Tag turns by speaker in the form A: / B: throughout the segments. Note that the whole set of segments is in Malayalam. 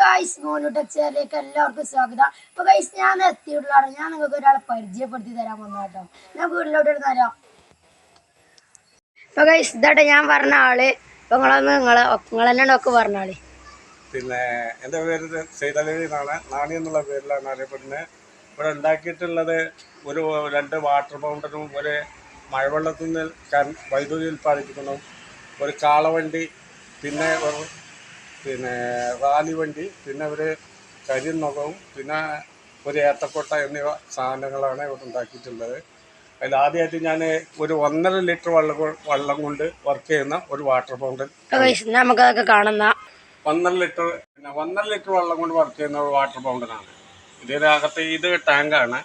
A: ഗൈസ് എല്ലാവർക്കും സ്വാഗതം. അപ്പൊ ഗൈസ് ഞാൻ എത്തിയിട്ടുള്ളതാണ്. ഞാൻ നിങ്ങൾക്ക് ഒരാളെ പരിചയപ്പെടുത്തി തരാൻ വന്നു കേട്ടോ. ഞാൻ വീട്ടിലോട്ട് തരാം അപ്പൊ ഗൈസ് ഇതാട്ടെ ഞാൻ പറഞ്ഞ ആൾ. അപ്പൊ നിങ്ങളൊന്ന് നിങ്ങളെ നിങ്ങളെന്നെ ഒക്കെ പറഞ്ഞ ആൾ.
B: പിന്നെ എന്റെ പേര് സൈതലവി എന്നാണ് നാണി എന്നുള്ള പേരിലാണ് അറിയപ്പെടുന്നത്. ഇവിടെ ഉണ്ടാക്കിയിട്ടുള്ളത് ഒരു രണ്ട് വാട്ടർ ബൗണ്ടറും ഒരു മഴവെള്ളത്തിൽ നിന്ന് വൈദ്യുതി ഉൽപ്പാദിപ്പിക്കണം ഒരു കാളവണ്ടി പിന്നെ പിന്നെ റാലി വണ്ടി പിന്നെ ഒരു കരിനകവും പിന്നെ ഒരു ഏത്തക്കൊട്ട എന്നിവ സാധനങ്ങളാണ് ഇവിടെ ഉണ്ടാക്കിയിട്ടുള്ളത്. അതിൽ ആദ്യമായിട്ട് ഞാൻ ഒരു ഒന്നര ലിറ്റർ വെള്ളം വെള്ളം കൊണ്ട് വർക്ക് ചെയ്യുന്ന ഒരു വാട്ടർ ഫൗണ്ടൻ
A: നമുക്കതൊക്കെ കാണുന്ന
B: ഒന്നര ലിറ്റർ പിന്നെ ഒന്നര ലിറ്റർ വെള്ളം കൊണ്ട് വർക്ക് ചെയ്യുന്ന ഒരു വാട്ടർ ഫൗണ്ടനാണ്. ഇതിനകത്ത് ഇത് ടാങ്കാണ്.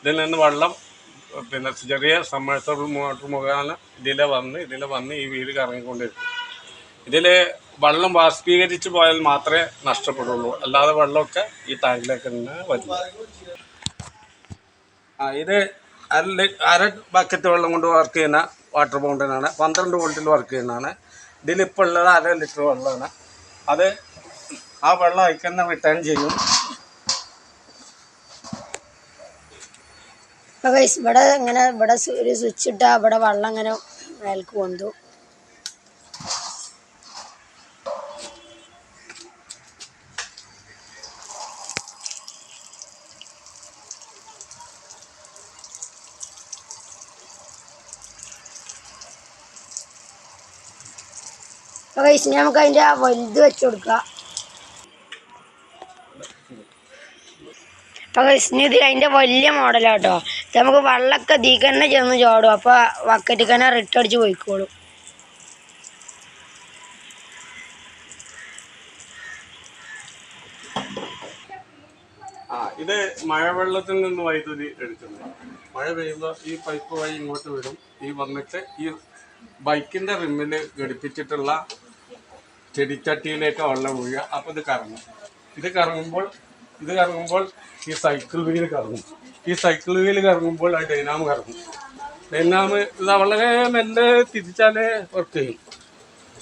B: ഇതിൽ നിന്ന് വെള്ളം പിന്നെ ചെറിയ സമ്മർസബിൾ മോട്ടർ മുഖേന ഇതിലെ വന്ന് ഇതിൽ വന്ന് ഈ വീട് കറങ്ങിക്കൊണ്ടിരിക്കും. ഇതിൽ വെള്ളം ബാഷ്പീകരിച്ച് പോയാൽ മാത്രമേ നഷ്ടപ്പെടുള്ളൂ. അല്ലാതെ വെള്ളമൊക്കെ ഈ ടാങ്കിലേക്ക് തന്നെ വരും. ആ ഇത് അര അര ബക്കറ്റ് വെള്ളം കൊണ്ട് വർക്ക് ചെയ്യുന്ന വാട്ടർ ഫൗണ്ടനാണ് പന്ത്രണ്ട് വോൾട്ടിൽ വർക്ക് ചെയ്യുന്നതാണ്. ഇതിലിപ്പോൾ ഉള്ളത് അര ലിറ്റർ വെള്ളമാണ്. അത് ആ വെള്ളം അയക്കുന്ന റിട്ടേൺ ചെയ്യും.
A: ഇവിടെ ഇങ്ങനെ ഇവിടെ ഒരു സ്വിച്ച് ഇട്ടാൽ ഇവിടെ വെള്ളം ഇങ്ങനെ മേൽക്ക് കൊണ്ടു അപ്പൊ ഗൈസ് ഇനി നമുക്ക് അതിന്റെ ആ വലുത് വെച്ച് കൊടുക്ക അപ്പൊ ഇനി ഇത് അതിന്റെ വലിയ മോഡലാട്ടോ നമുക്ക് വെള്ളമൊക്കെ ഇതിൽ ചെന്ന് ചോടും. അപ്പൊ വക്കറ്റിൽ തന്നെ റിട്ടടിച്ച് പോയിക്കോളും.
B: ഇത് മഴവെള്ളത്തിൽ നിന്ന് വൈദ്യുതി എടുക്കുന്നത് മഴ പെയ്യുമ്പോൾ ഈ പൈപ്പ് വഴി ഇങ്ങോട്ട് വരും. ഈ വന്നിട്ട് ഈ ബൈക്കിന്റെ റിമ്മിൽ ഘടിപ്പിച്ചിട്ടുള്ള ചെടിച്ചട്ടിയിലേക്ക് വെള്ളം ഒഴുകുക. അപ്പോൾ ഇത് കറങ്ങും. ഇത് കറങ്ങുമ്പോൾ ഇത് കറങ്ങുമ്പോൾ ഈ സൈക്കിൾ വീൽ കറങ്ങും. ഈ സൈക്കിൾ വീൽ കറങ്ങുമ്പോൾ ആ ഡൈനാമ് കറങ്ങും. ഡൈനാമ് ഇത് വളരെ മെല്ലെ തിരിച്ചാലേ വർക്ക് ചെയ്യും.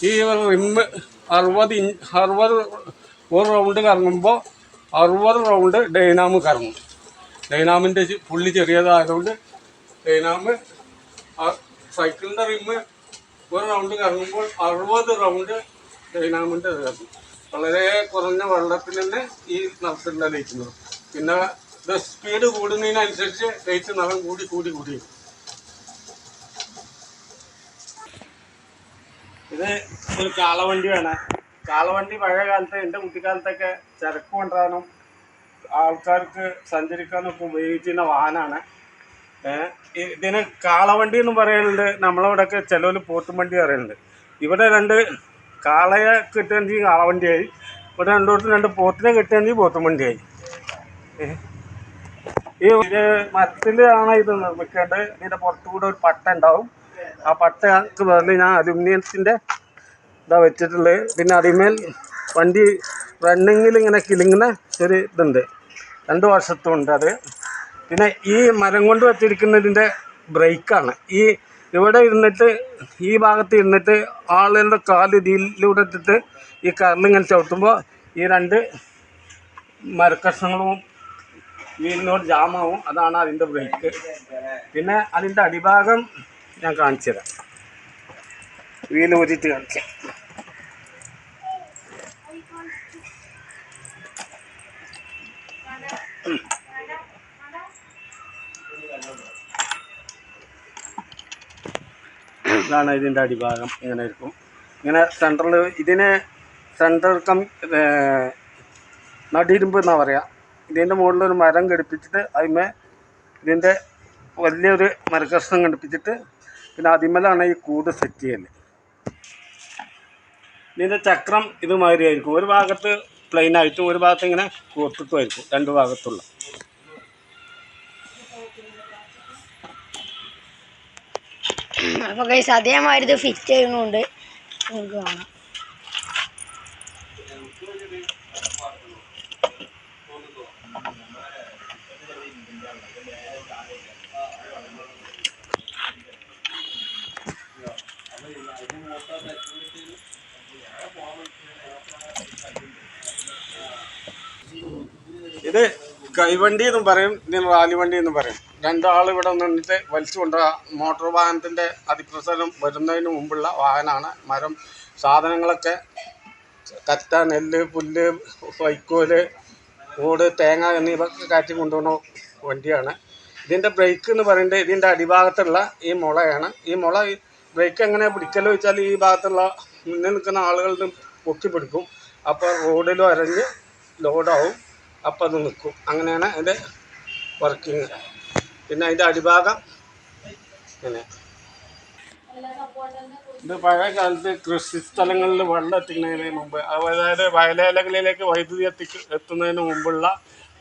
B: ഈ റിമ്മ് അറുപത് ഇഞ്ച് അറുപത് ഒരു റൗണ്ട് കറങ്ങുമ്പോൾ അറുപത് റൗണ്ട് ഡൈനാമ് കറങ്ങും. ഡൈനാമിന്റെ പുള്ളി ചെറിയതായതുകൊണ്ട് ഡൈനാമ് സൈക്കിളിന്റെ റിമ്മ് ഒരു റൗണ്ട് കറങ്ങുമ്പോൾ അറുപത് റൗണ്ട് ഡൈനാമിന്റെ വളരെ കുറഞ്ഞ വെള്ളത്തിൽ തന്നെ ഈ നിറത്തിലുള്ള ലയിക്കുന്നത്. പിന്നെ ഇത് സ്പീഡ് കൂടുന്നതിനനുസരിച്ച് ലയിച്ച് നിറം കൂടി കൂടി കൂടി. ഇത് ഒരു കാളവണ്ടി വേണം. കാളവണ്ടി പഴയ കാലത്ത് എന്റെ കുട്ടിക്കാലത്തൊക്കെ ചരക്ക് കൊണ്ടുവരാനും ആൾക്കാർക്ക് സഞ്ചരിക്കാനൊക്കെ ഉപയോഗിക്കുന്ന വാഹനമാണ് ഇതിന് കാളവണ്ടി എന്ന് പറയുന്നുണ്ട് നമ്മളവിടെയൊക്കെ ചിലവർ പോത്തും വണ്ടി പറയുന്നുണ്ട്. ഇവിടെ രണ്ട് കാളയെ കിട്ടുകയാണെങ്കിൽ കാളവണ്ടിയായി ഇവിടെ രണ്ടോടത്തും രണ്ട് പോത്തിനെ കിട്ടുകയാണെങ്കിൽ പോത്തും വണ്ടിയായി. ഈ ഇത് മരത്തിലാണ് ഇത് നിർമ്മിക്കേണ്ടത് ഇതിന്റെ പുറത്തുകൂടെ ഒരു പട്ട ഉണ്ടാവും. ആ പട്ടക്ക് പറഞ്ഞ് ഞാൻ അലുമിനിയത്തിന്റെ ഇതാ വെച്ചിട്ടുള്ളത്. പിന്നെ അതിന്മേൽ വണ്ടി റണ്ണിങ്ങിൽ ഇങ്ങനെ കിലുങ്ങുന്ന ഒരു ഇതുണ്ട്. രണ്ട് വർഷത്തും ഉണ്ട് അത്. പിന്നെ ഈ മരം കൊണ്ട് വെച്ചിരിക്കുന്നതിന്റെ ബ്രേക്കാണ് ഈ ഇവിടെ ഇരുന്നിട്ട് ഈ ഭാഗത്ത് ഇരുന്നിട്ട് ആളുകളുടെ കാൽ ഇതിലൂടെ ഇട്ടിട്ട് ഈ കറലിങ്ങനെ ചവിട്ടുമ്പോൾ ഈ രണ്ട് മരക്കഷ്ണങ്ങളും വീലിനോട് ജാമാവും. അതാണ് അതിന്റെ ബ്രേക്ക് പിന്നെ അതിന്റെ അടിഭാഗം ഞാൻ കാണിച്ചു തരാം വീൽ കാണിക്കാം. ഇതാണ് ഇതിന്റെ അടിഭാഗം ഇങ്ങനെ ഇരിക്കും. ഇങ്ങനെ സെൻട്രൽ ഇതിന് സെൻട്രൽ കം നടിരുമ്പ് എന്നാണ് പറയുക ഇതിന്റെ മുകളിൽ ഒരു മരം ഘടിപ്പിച്ചിട്ട് അതിമേ ഇതിന്റെ വലിയൊരു മരകഷ്ണം ഘടിപ്പിച്ചിട്ട് പിന്നെ അതിമേലാണ് ഈ കൂട് സെറ്റ് ചെയ്യുന്നത് ഇതിന്റെ ചക്രം ഇതുമാതിരി ആയിരിക്കും. ഒരു ഭാഗത്ത് പ്ലെയിൻ ആയിട്ടും ഒരു ഭാഗത്ത് ഇങ്ങനെ കൂർത്തിട്ടുമായിരിക്കും രണ്ട് ഭാഗത്തുള്ള.
A: അപ്പൊ ഗൈസ് അതേമാതിരി ഇത് ഫിറ്റ് ചെയ്യുന്നുണ്ട് നമുക്ക് കാണാം.
B: ഇത് കൈവണ്ടി എന്നും പറയും ഇതിന് റാലി വണ്ടി എന്നും പറയും. രണ്ടാൾ ഇവിടെ നിന്നിട്ട് വലിച്ചു കൊണ്ടുപോകാം മോട്ടോർ വാഹനത്തിന്റെ അതിപ്രസരം വരുന്നതിന് മുമ്പുള്ള വാഹനമാണ്. മരം സാധനങ്ങളൊക്കെ കറ്റ നെല്ല് പുല്ല് വൈക്കോൽ ഓട് തേങ്ങ എന്നിവയൊക്കെ കയറ്റി കൊണ്ടുപോകുന്ന വണ്ടിയാണ്. ഇതിന്റെ ബ്രേക്ക് എന്ന് പറയുന്നത് ഇതിന്റെ അടിഭാഗത്തുള്ള ഈ മുളയാണ്. ഈ മുള ബ്രേക്ക് എങ്ങനെ പിടിക്കലോ വെച്ചാൽ ഈ ഭാഗത്തുള്ള മുന്നിൽ നിൽക്കുന്ന ആളുകളുടെ പൊക്കി പിടിക്കും. അപ്പോൾ റോഡിൽ അരഞ്ഞ് ലോഡാവും അപ്പോൾ അത് നിൽക്കും. അങ്ങനെയാണ് അതിന്റെ വർക്കിങ് പിന്നെ അതിന്റെ അടിഭാഗം ഇങ്ങനെ. ഇത് പഴയ കാലത്ത് കൃഷി സ്ഥലങ്ങളിൽ വെള്ളം എത്തിക്കുന്നതിന് മുമ്പ് അതായത് വയലേലകളിലേക്ക് വൈദ്യുതി എത്തി എത്തുന്നതിന് മുമ്പുള്ള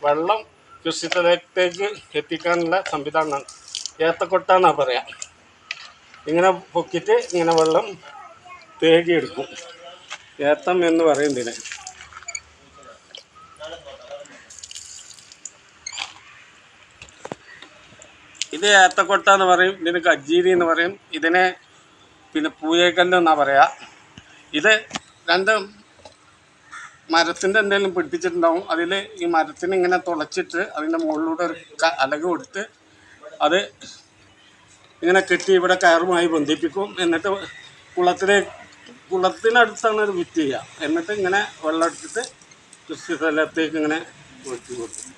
B: വെള്ളം കൃഷി സ്ഥലത്തേക്ക് എത്തിക്കാനുള്ള സംവിധാനമാണ് ഏത്തക്കൊട്ടാന്നാണ് പറയാം. ഇങ്ങനെ പൊക്കിയിട്ട് ഇങ്ങനെ വെള്ളം തേകിയെടുക്കും. ഏത്തം എന്ന് പറയുന്നതിന്. ഇത് ഏത്തക്കൊട്ട എന്ന് പറയും ഇതിന് കജ്ജീരി എന്ന് പറയും ഇതിനെ പിന്നെ പൂയേക്കല്ല് എന്നാ പറയാ. ഇത് രണ്ട് മരത്തിന്റെ എന്തെങ്കിലും പിടിപ്പിച്ചിട്ടുണ്ടാവും. അതിൽ ഈ മരത്തിന് ഇങ്ങനെ തുളച്ചിട്ട് അതിന്റെ മുകളിലൂടെ ഒരു അലക് കൊടുത്ത് അത് ഇങ്ങനെ കെട്ടി ഇവിടെ കയറുമായി ബന്ധിപ്പിക്കും. എന്നിട്ട് കുളത്തിലെ കുളത്തിനടുത്താണ് ഒരു വിറ്റ് ചെയ്യുക. എന്നിട്ട് ഇങ്ങനെ വെള്ളം എടുത്തിട്ട് കൃഷി സ്ഥലത്തേക്ക് ഇങ്ങനെ ഒഴിച്ചു കൊടുക്കും.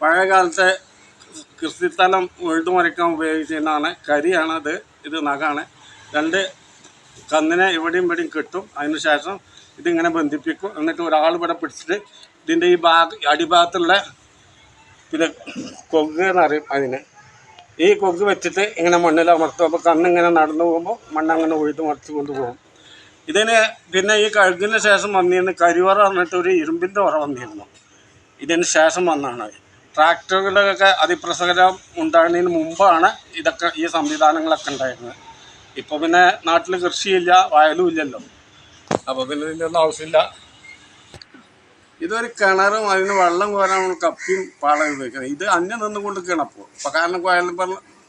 B: പഴയ കാലത്തെ കൃഷിസ്ഥലം ഉഴുതുമറിക്കാൻ ഉപയോഗിക്കുന്നതാണ് കരിയാണ് അത് ഇത് നഖാണ്. രണ്ട് കന്നിനെ ഇവിടെയും ഇവിടെയും കിട്ടും. അതിനുശേഷം ഇതിങ്ങനെ ബന്ധിപ്പിക്കും. എന്നിട്ട് ഒരാൾ ഇവിടെ പിടിച്ചിട്ട് ഇതിന്റെ ഈ ഭാഗ അടിഭാഗത്തുള്ള പിന്നെ കൊഗ് എന്നറിയും അതിന്. ഈ കൊക്ക് വെച്ചിട്ട് ഇങ്ങനെ മണ്ണിൽ അമർത്തും. അപ്പോൾ കണ്ണിങ്ങനെ നടന്നു പോകുമ്പോൾ മണ്ണങ്ങനെ ഉഴുതു മറിച്ച് കൊണ്ടുപോകും ഇതിന് പിന്നെ ഈ കഴുകിന് ശേഷം വന്നിരുന്ന കരിവറ പറഞ്ഞിട്ട് ഒരു ഇരുമ്പിന്റെ ഉറ വന്നിരുന്നു. ഇതിന് ശേഷം വന്നതാണ് ട്രാക്ടറുകളൊക്കെ അതിപ്രസരം ഉണ്ടാകുന്നതിന് മുമ്പാണ് ഇതൊക്കെ ഈ സംവിധാനങ്ങളൊക്കെ ഉണ്ടായിരുന്നത്. ഇപ്പോൾ പിന്നെ നാട്ടിൽ കൃഷിയില്ല വയലും ഇല്ലല്ലോ. അപ്പോൾ പിന്നെ ഇതിന്റെ ഒന്നും ആവശ്യമില്ല. ഇതൊരു കിണറും അതിന് വെള്ളം കോരാൻ കപ്പിയും പാളം ഉപയോഗിക്കുന്നത് ഇത് അന്യം നിന്നുകൊണ്ട് കിണപ്പോൾ അപ്പോൾ കാരണം കോയാലും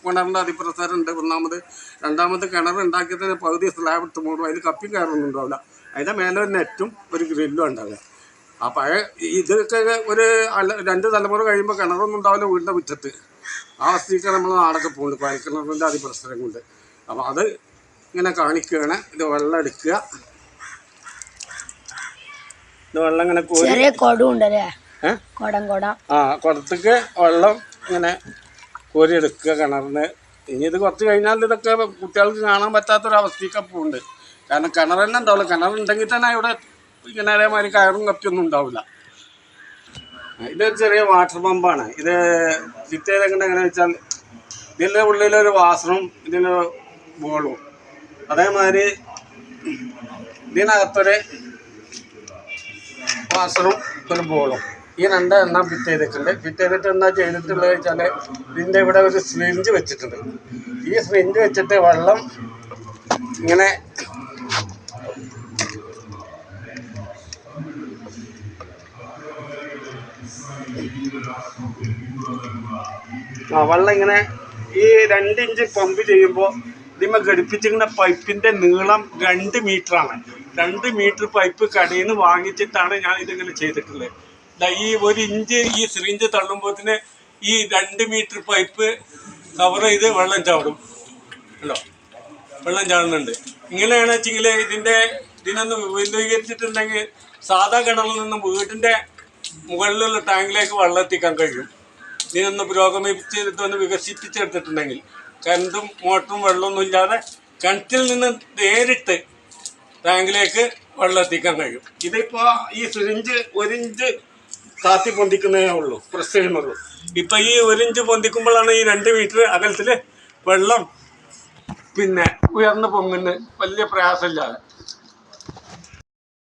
B: കിണറിന്റെ അതിപ്രസരം ഉണ്ട്. ഒന്നാമത് രണ്ടാമത് കിണർ ഉണ്ടാക്കിയതിന് പകുതി സ്ലാബ് ഇട്ട് മൂടും അതിൽ കപ്പിയും കയറൊന്നും ഉണ്ടാവില്ല. അതിന്റെ മേലെ ഒരു നെറ്റും ഒരു ഗ്രില്ലും ഉണ്ടാവുക. ആ പഴയ ഇതൊക്കെ ഒരു രണ്ട് തലമുറ കഴിയുമ്പോൾ കിണറൊന്നും ഉണ്ടാവില്ല വീടിന്റെ മുറ്റത്ത്. ആ അവസ്ഥയ്ക്ക് നമ്മൾ നാടൊക്കെ പോകുന്നുണ്ട് കുഴൽക്കിണറിന്റെ അതിപ്രസരം കൊണ്ട്. അപ്പോൾ അത് ഇങ്ങനെ കാണിക്കുകയാണ്. ഇത് വെള്ളം എടുക്കുക. ഇത് വെള്ളം ഇങ്ങനെ കോരി
A: ചെറിയ കൊടം കൊടം.
B: ആ കുടത്തേക്ക് വെള്ളം ഇങ്ങനെ കോരി എടുക്കുക കിണറിന്. ഇനി ഇത് കുറച്ച് കഴിഞ്ഞാൽ ഇതൊക്കെ കുട്ടികൾക്ക് കാണാൻ പറ്റാത്തൊരവസ്ഥയൊക്കെ പോകുന്നുണ്ട്. കാരണം കിണർ തന്നെ ഉണ്ടാവില്ല കിണറുണ്ടെങ്കിൽ തന്നെ ഇവിടെ ഇങ്ങനെ അതേമാതിരി കയറും കപ്പിയൊന്നും ഉണ്ടാവില്ല. ഇതൊരു ചെറിയ വാട്ടർ പമ്പാണ് ഇത് ചിറ്റയിലെങ്ങനെ എങ്ങനെ വെച്ചാൽ ഇതിന്റെ ഉള്ളിലൊരു വാസറും ഇതിന്റെ ബോളും. അതേമാതിരി ഇതിനകത്തൊരു വാസറും ഒരു ബോളും. ഈ രണ്ട് എണ്ണം ഫിറ്റ് ചെയ്തിട്ടുണ്ട്. ഫിറ്റ് ചെയ്തിട്ട് എന്താ ചെയ്തിട്ടുള്ളത് വെച്ചാൽ ഇതിന്റെ ഇവിടെ ഒരു സ്ലിഞ്ച് വെച്ചിട്ടുണ്ട്. ഈ സ്ലിഞ്ച് വെച്ചിട്ട് വെള്ളം ഇങ്ങനെ ആ വെള്ളം ഇങ്ങനെ ഈ രണ്ട് ഇഞ്ച് പമ്പ് ചെയ്യുമ്പോൾ ഇതിമ ഘടിപ്പിച്ചിരിക്കുന്ന പൈപ്പിന്റെ നീളം രണ്ട് മീറ്റർ ആണ് രണ്ട് മീറ്റർ പൈപ്പ് കടയിൽ നിന്ന് വാങ്ങിച്ചിട്ടാണ് ഞാൻ ഇതിങ്ങനെ ചെയ്തിട്ടുള്ളത്. ഈ ഒരു ഇഞ്ച് ഈ സിറിഞ്ച് തള്ളുമ്പോത്തിന് ഈ രണ്ട് മീറ്റർ പൈപ്പ് കവർ ചെയ്ത് വെള്ളം ചാടും. ഉണ്ടോ വെള്ളം ചാടുന്നുണ്ട്. ഇങ്ങനെയാണെന്ന് വെച്ചെങ്കിൽ ഇതിന്റെ ഇതിനൊന്ന് വിപുലീകരിച്ചിട്ടുണ്ടെങ്കിൽ സാധാ കിണറിൽ നിന്നും വീടിന്റെ മുകളിലുള്ള ടാങ്കിലേക്ക് വെള്ളം എത്തിക്കാൻ കഴിയും. പുരോഗമിച്ച് ഇതൊന്ന് വികസിപ്പിച്ചെടുത്തിട്ടുണ്ടെങ്കിൽ കരണ്ടും മോട്ടറും വെള്ളമൊന്നും ഇല്ലാതെ കിണറ്റിൽ നിന്ന് നേരിട്ട് ടാങ്കിലേക്ക് വെള്ളം എത്തിക്കാൻ കഴിയും. ഇതിപ്പോൾ ഈ സിറിഞ്ച് ഒരിഞ്ച് താത്തി പൊന്തിക്കുന്നേ ഉള്ളൂ പ്രസ് ചെയ്യുന്നുള്ളൂ. ഇപ്പം ഈ ഒരിഞ്ച് പൊന്തിക്കുമ്പോഴാണ് ഈ രണ്ട് മീറ്റർ അകലത്തിൽ വെള്ളം പിന്നെ ഉയർന്നു പൊങ്ങുന്നത് വലിയ പ്രയാസമില്ലാതെ.